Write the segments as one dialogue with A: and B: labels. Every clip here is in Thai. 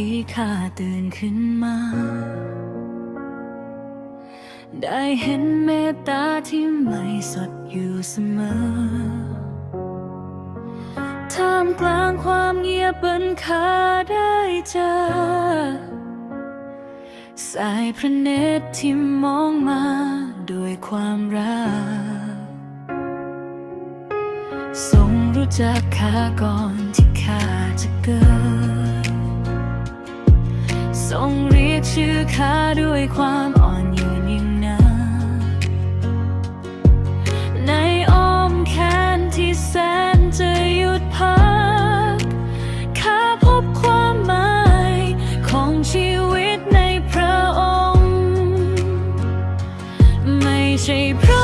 A: ที่ข้าตื่นขึ้นมา ได้เห็นเมตตาที่ไม่สดอยู่เสมอท่ามกลางความเงียบบนคาได้เจอ สายพระเนตรที่มองมาด้วยความรักทรงรู้จักข้าก่อนที่ข้าจะเกิด ทรงเรียกชื่อข้าด้วยความอ่อนโยนยิ่งนักในอ้อมแขนที่แสนจะหยุดพักข้าพบความหมายของชีวิตในพระองค์ ไม่ใช่พระ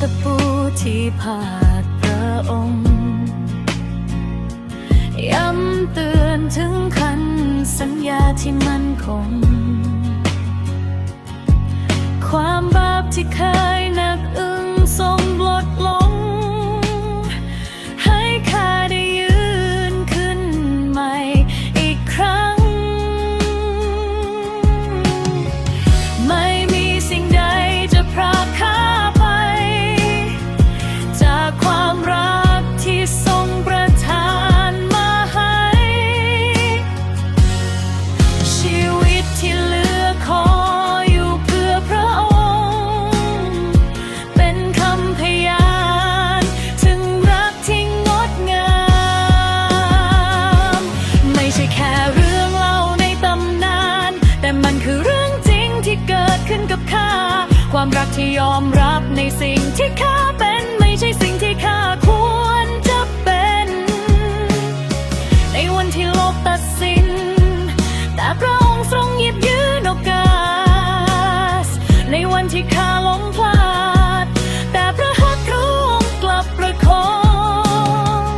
A: ตะปูที่ผาดพระองค์ ย้ำเตือนถึงคันสัญญาที่มั่นคง ความบาปที่เคย ค่เรื่องเล่าในตำนาน แต่มันคือเรื่องจริงที่เกิดขึ้นกับข้า ความรักที่ยอมรับในสิ่งที่ข้าเป็นไม่ใช่สิ่งที่ข้าควรจะเป็น ในวันที่โลกตัดสิน แต่พระองค์ทรงหยิบยืนโอกาส ในวันที่ข้าหลงพลาด แต่พระหัตถ์พระองค์กลับประคอง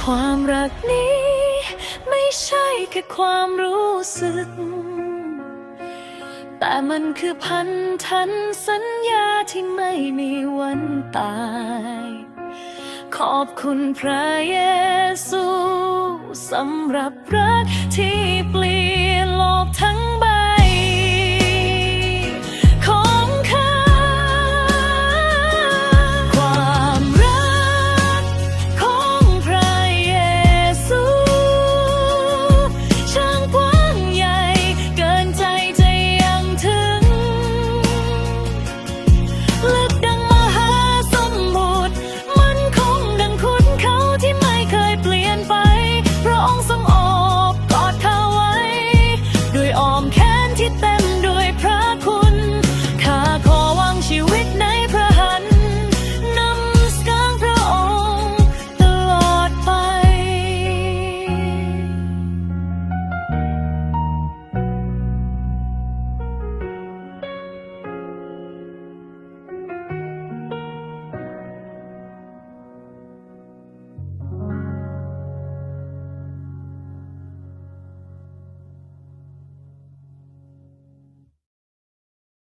A: ความรักนี้ ไม่ใช่แค่ความรู้สึก แต่มันคือพันธันสัญญาที่ไม่มีวันตาย ขอบคุณพระเยซูสำหรับรักที่เปลี่ยน